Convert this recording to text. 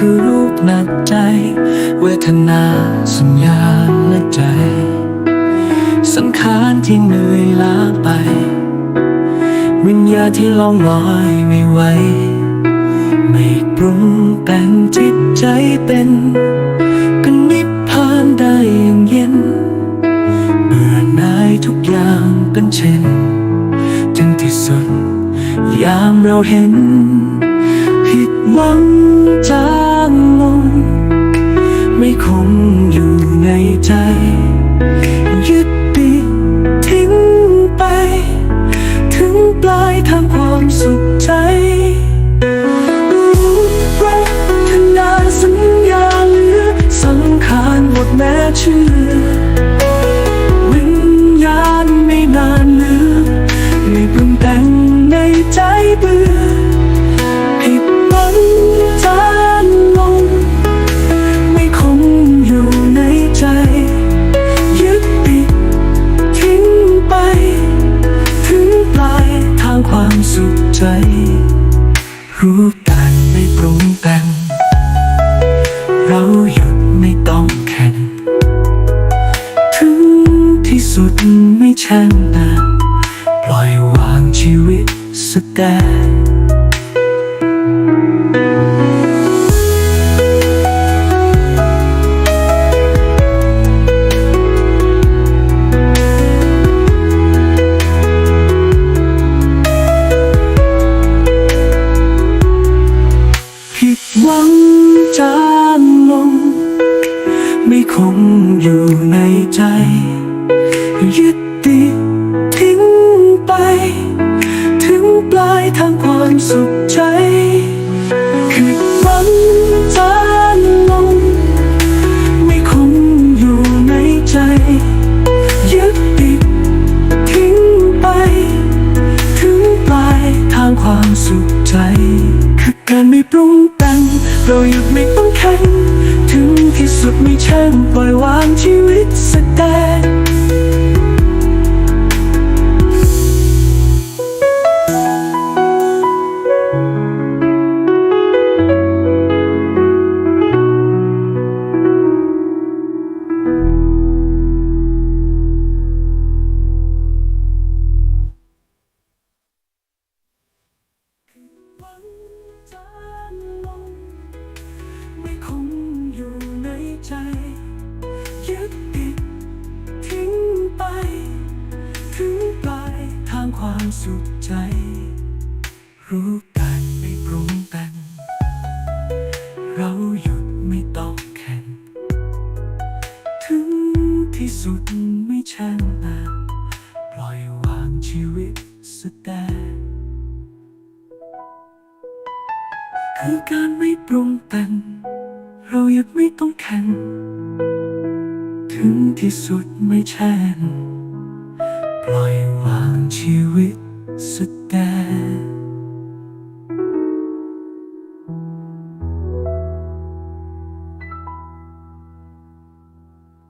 คือรูปหนักใจ เวทนาสัญญาและใจ สังขารที่เหนื่อยล้าไป วิญญาที่ล่องลอยไม่ไหวไม่ปรุงแต่งจิตใจเป็นก็นิพพานได้อย่างเย็นเบื่อหน่ายทุกอย่างเป็นเช่นจนที่สุดยามเราเห็น ผิดหวังใจ ใจ ยึดติดทิ้งไป ถึงปลายทางความสุขใจรู้รักทนาสัญญาเหลือสังขารหมดแม้ชื่อ ใจ รู้การไม่ปรุงแต่ง เราหยุดไม่ต้องแข่ง ถึงที่สุดไม่แช่งนานปล่อยวางชีวิตสักแต่ สุขใจผิดหวังจางลง ไม่คงอยู่ในใจยึดติดทิ้งไป ถึงปลายทางความสุขใจ คือการไม่ปรุงแต่งเราหยุดไม่ต้องแข่งถึงที่สุดไม่แช่งปล่อยวางชีวิตแสดง สุขใจ รู้กันไม่ปรุงแต่งเราหยุดไม่ต้องแข่ง ถึงที่สุดไม่แช่งนานปล่อยวางชีวิตสแสดงคือการไม่ปรุงแต่ง เราหยุดไม่ต้องแข่ง ถึงที่สุดไม่แช่ง ปล่อยวางชีวิตแสดง